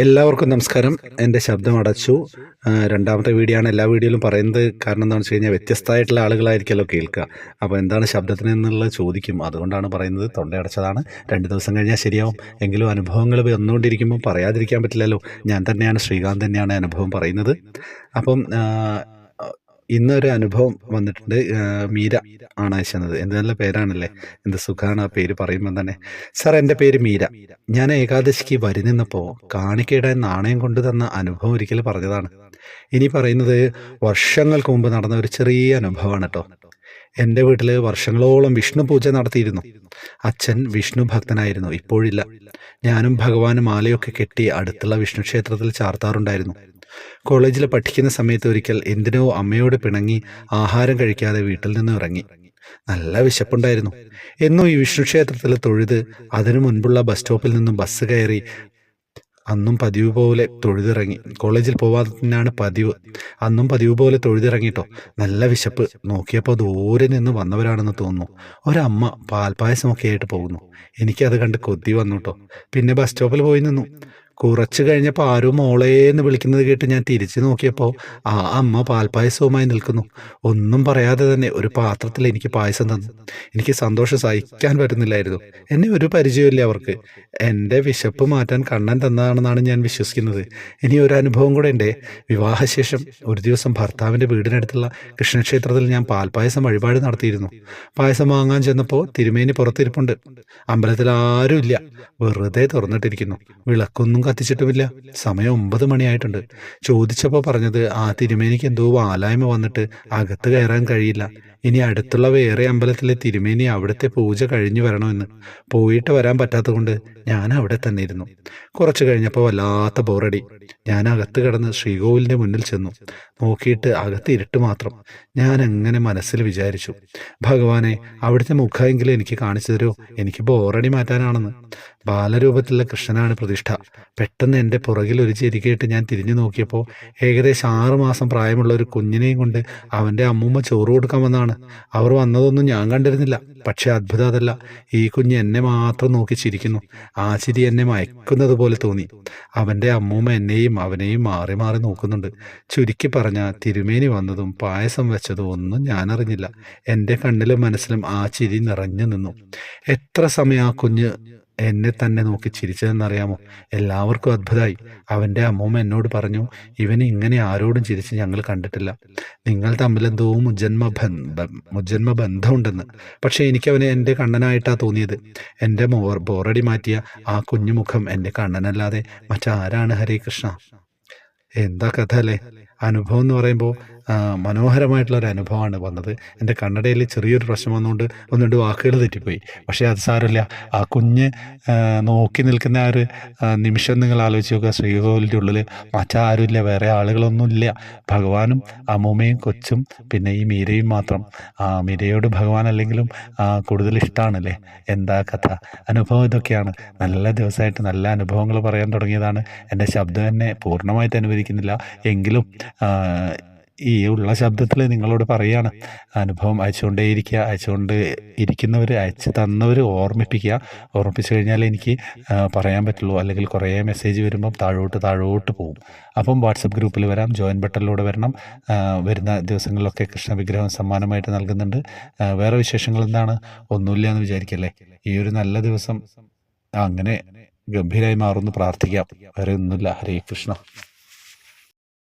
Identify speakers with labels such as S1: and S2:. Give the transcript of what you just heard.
S1: എല്ലാവർക്കും നമസ്കാരം. എന്റെ ശബ്ദം അടച്ചു. രണ്ടാമത്തെ വീഡിയോ ആണ് എല്ലാ വീഡിയോയിലും പറയുന്നത്. കാരണം എന്താണെന്ന് വെച്ച് കഴിഞ്ഞാൽ വ്യത്യസ്തമായിട്ടുള്ള ആളുകളായിരിക്കുമല്ലോ കേൾക്കുക. അപ്പോൾ എന്താണ് ശബ്ദത്തിന് എന്നുള്ളത് ചോദിക്കും. അതുകൊണ്ടാണ് പറയുന്നത്. തൊണ്ടയടച്ചതാണ് രണ്ട് ദിവസം കഴിഞ്ഞാൽ ശരിയാവും. എങ്കിലും അനുഭവങ്ങൾ വന്നുകൊണ്ടിരിക്കുമ്പോൾ പറയാതിരിക്കാൻ പറ്റില്ലല്ലോ. ഞാൻ തന്നെയാണ് ശ്രീകാന്ത് തന്നെയാണ് അനുഭവം പറയുന്നത്. അപ്പം ഇന്നൊരു അനുഭവം വന്നിട്ടുണ്ട്. മീര ആണ് അയച്ചത്. എന്ത് നല്ല പേരാണല്ലേ? എന്ത് സുഖമാണ് ആ പേര് പറയുമ്പോൾ തന്നെ. സാർ എന്റെ പേര് മീര. ഞാൻ ഏകാദശിക്ക് വരി നിന്നപ്പോൾ കാണിക്കയുടെ നാണയം കൊണ്ട് തന്ന അനുഭവം ഒരിക്കൽ പറഞ്ഞതാണ്. ഇനി പറയുന്നത് വർഷങ്ങൾക്ക് മുമ്പ് നടന്ന ഒരു ചെറിയ അനുഭവമാണ് കേട്ടോ. എന്റെ വീട്ടിൽ വർഷങ്ങളോളം വിഷ്ണു പൂജ നടത്തിയിരുന്നു. അച്ഛൻ വിഷ്ണു ഭക്തനായിരുന്നു. ഇപ്പോഴില്ല. ഞാനും ഭഗവാനും മാലയൊക്കെ കെട്ടി അടുത്തുള്ള വിഷ്ണു ക്ഷേത്രത്തിൽ ചാർത്താറുണ്ടായിരുന്നു. കോളേജിൽ പഠിക്കുന്ന സമയത്ത് ഒരിക്കൽ എന്തിനോ അമ്മയോട് പിണങ്ങി ആഹാരം കഴിക്കാതെ വീട്ടിൽ നിന്ന് ഇറങ്ങി. നല്ല വിശപ്പുണ്ടായിരുന്നു. എന്നും ഈ വിഷ്ണു ക്ഷേത്രത്തിൽ തൊഴുത് അതിനു മുൻപുള്ള ബസ് സ്റ്റോപ്പിൽ നിന്നും ബസ് കയറി അന്നും പതിവ് പോലെ തൊഴുതിറങ്ങി. കോളേജിൽ പോവാതിനാണ് പതിവ്. അന്നും പതിവ് പോലെ തൊഴുതിറങ്ങിട്ടോ. നല്ല വിശപ്പ്. നോക്കിയപ്പോൾ ദൂരെ നിന്ന് വന്നവരാണെന്ന് തോന്നുന്നു. ഒരമ്മ പാൽപ്പായസമൊക്കെ ആയിട്ട് പോകുന്നു. എനിക്കത് കണ്ട് കൊതി വന്നു കേട്ടോ പിന്നെ ബസ് സ്റ്റോപ്പിൽ പോയി നിന്നു. കുറച്ച് കഴിഞ്ഞപ്പോൾ ആരും മോളേ എന്ന് വിളിക്കുന്നത് കേട്ട് ഞാൻ തിരിച്ചു നോക്കിയപ്പോൾ ആ അമ്മ പാൽപ്പായസവുമായി നിൽക്കുന്നു. ഒന്നും പറയാതെ തന്നെ ഒരു പാത്രത്തിൽ എനിക്ക് പായസം തന്നു. എനിക്ക് സന്തോഷം സഹിക്കാൻ പറ്റുന്നില്ലായിരുന്നു. എന്നെ ഒരു പരിചയമില്ല അവർക്ക്. എന്റെ വിശപ്പ് മാറ്റാൻ കണ്ണൻ തന്നതാണെന്നാണ് ഞാൻ വിശ്വസിക്കുന്നത്. ഇനി ഒരു അനുഭവം കൂടെ ഉണ്ട്. വിവാഹശേഷം ഒരു ദിവസം ഭർത്താവിന്റെ വീടിനടുത്തുള്ള കൃഷ്ണക്ഷേത്രത്തിൽ ഞാൻ പാൽപ്പായസം വഴിപാട് നടത്തിയിരുന്നു. പായസം വാങ്ങാൻ ചെന്നപ്പോൾ തിരുമേനി പുറത്തിരിപ്പുണ്ട്. അമ്പലത്തിൽ ആരുമില്ല. വെറുതെ തുറന്നിട്ടിരിക്കുന്നു. വിളക്കൊന്നും കത്തിച്ചിട്ടുമില്ല. സമയം ഒമ്പത് മണിയായിട്ടുണ്ട്. ചോദിച്ചപ്പോൾ പറഞ്ഞത് ആ തിരുമേനിക്ക് എന്തോ വാലായ്മ വന്നിട്ട് അകത്ത് കയറാൻ കഴിയില്ല. ഇനി അടുത്തുള്ള വേറെ അമ്പലത്തിലെ തിരുമേനി അവിടുത്തെ പൂജ കഴിഞ്ഞു വരണമെന്ന്. പോയിട്ട് വരാൻ പറ്റാത്തതുകൊണ്ട് ഞാൻ അവിടെ തന്നെ ഇരുന്നു. കുറച്ച് കഴിഞ്ഞപ്പോൾ വല്ലാത്ത ബോറടി. ഞാൻ അകത്ത് കിടന്ന് ശ്രീകോവിലിന്റെ മുന്നിൽ ചെന്നു. നോക്കിയിട്ട് അകത്ത് ഇരുട്ട് മാത്രം. ഞാൻ എങ്ങനെ മനസ്സിൽ വിചാരിച്ചു ഭഗവാനെ അവിടുത്തെ മുഖമെങ്കിലും എനിക്ക് കാണിച്ചു തരുമോ? എനിക്ക് ബോറടി മാറ്റാനാണെന്ന്. ബാലരൂപത്തിലുള്ള കൃഷ്ണനാണ് പ്രതിഷ്ഠ. പെട്ടെന്ന് എന്റെ പുറകിൽ ഒരു ചെരികയിട്ട് ഞാൻ തിരിഞ്ഞു നോക്കിയപ്പോൾ ഏകദേശം ആറ് മാസം പ്രായമുള്ള ഒരു കുഞ്ഞിനെയും കൊണ്ട് അവന്റെ അമ്മൂമ്മ ചോറ് കൊടുക്കാൻ വന്നാണ് അവർ വന്നതൊന്നും ഞാൻ കണ്ടിരുന്നില്ല. പക്ഷേ അത്ഭുതം അതല്ല ഈ കുഞ്ഞ് എന്നെ മാത്രം നോക്കി ചിരിക്കുന്നു. ആ ചിരി എന്നെ മയക്കുന്നത് പോലെ തോന്നി. അവന്റെ അമ്മൂമ്മ എന്നെയും അവനെയും മാറി മാറി നോക്കുന്നുണ്ട്. ചുരുക്കി പറഞ്ഞ തിരുമേനി വന്നതും പായസം വെച്ചതും ഒന്നും ഞാൻ അറിഞ്ഞില്ല. എന്റെ കണ്ണിലും മനസ്സിലും ആ ചിരി നിറഞ്ഞു നിന്നു. എത്ര സമയം ആ കുഞ്ഞ് എന്നെ തന്നെ നോക്കി ചിരിച്ചതെന്നറിയാമോ? എല്ലാവർക്കും അത്ഭുതമായി. അവന്റെ അമ്മൂമ്മ എന്നോട് പറഞ്ഞു ഇവന് ഇങ്ങനെ ആരോടും ചിരിച്ച് ഞങ്ങൾ കണ്ടിട്ടില്ല. നിങ്ങൾ തമ്മിൽ എന്തോ മുജന്മ ബന്ധം മുജന്മ ബന്ധമുണ്ടെന്ന്. പക്ഷേ എനിക്കവനെ എന്റെ കണ്ണനായിട്ടാണ് തോന്നിയത്. എന്റെ ബോറടി മാറ്റിയ ആ കുഞ്ഞുമുഖം എന്റെ കണ്ണനല്ലാതെ മറ്റാരാണ് ഹരേ കൃഷ്ണ? എന്താ കഥ അല്ലേ? അനുഭവം എന്ന് പറയുമ്പോൾ ആ, മനോഹരമായിട്ടുള്ള ഒരു അനുഭവമാണ് വന്നത്. എന്റെ കണ്ണടയിൽ ചെറിയൊരു പ്രശ്നം വന്നുകൊണ്ട് ഒന്ന് രണ്ട് വാക്കുകൾ തെറ്റിപ്പോയി. പക്ഷേ അത് സാരമില്ല. ആ കുഞ്ഞ് നോക്കി നിൽക്കുന്ന ആ ഒരു നിമിഷം നിങ്ങൾ ആലോചിച്ച് നോക്കുക. ശ്രീകോവിലിന്റെ ഉള്ളിൽ മറ്റാരുമില്ല. വേറെ ആളുകളൊന്നുമില്ല. ഭഗവാനും അമ്മൂമ്മയും കൊച്ചും പിന്നെ ഈ മീരയും മാത്രം. ആ മീരയോട് ഭഗവാൻ അല്ലെങ്കിലും കൂടുതൽ ഇഷ്ടമാണല്ലേ എന്താ കഥ? അനുഭവം ഇതൊക്കെയാണ്. നല്ല ദിവസമായിട്ട് നല്ല അനുഭവങ്ങൾ പറയാൻ തുടങ്ങിയതാണ്. എന്റെ ശബ്ദം എന്നെ പൂർണമായിട്ട് അനുവദിക്കുന്നില്ല. എങ്കിലും ഈ ഉള്ള ശബ്ദത്തിൽ നിങ്ങളോട് പറയാണ്. അനുഭവം അയച്ചുകൊണ്ടേ ഇരിക്കുക അയച്ചുകൊണ്ട് ഇരിക്കുന്നവർ അയച്ച് തന്നവർ ഓർമ്മിപ്പിക്കുക. ഓർമ്മിപ്പിച്ചു കഴിഞ്ഞാൽ എനിക്ക് പറയാൻ പറ്റുള്ളൂ. അല്ലെങ്കിൽ കുറേ മെസ്സേജ് വരുമ്പം താഴോട്ട് താഴോട്ട് പോകും. അപ്പം വാട്സപ്പ് ഗ്രൂപ്പിൽ വരാം. ജോയിൻ ബട്ടണിലൂടെ വരണം. വരുന്ന ദിവസങ്ങളിലൊക്കെ കൃഷ്ണ വിഗ്രഹം സമ്മാനമായിട്ട് നൽകുന്നുണ്ട്. വേറെ വിശേഷങ്ങൾ എന്താണ്? ഒന്നുമില്ല എന്ന് വിചാരിക്കല്ലേ? ഈ ഒരു നല്ല ദിവസം അങ്ങനെ ഗംഭീരമായി മാറുമെന്ന് പ്രാർത്ഥിക്കാം. വേറെ ഒന്നുമില്ല. ഹരേ കൃഷ്ണ.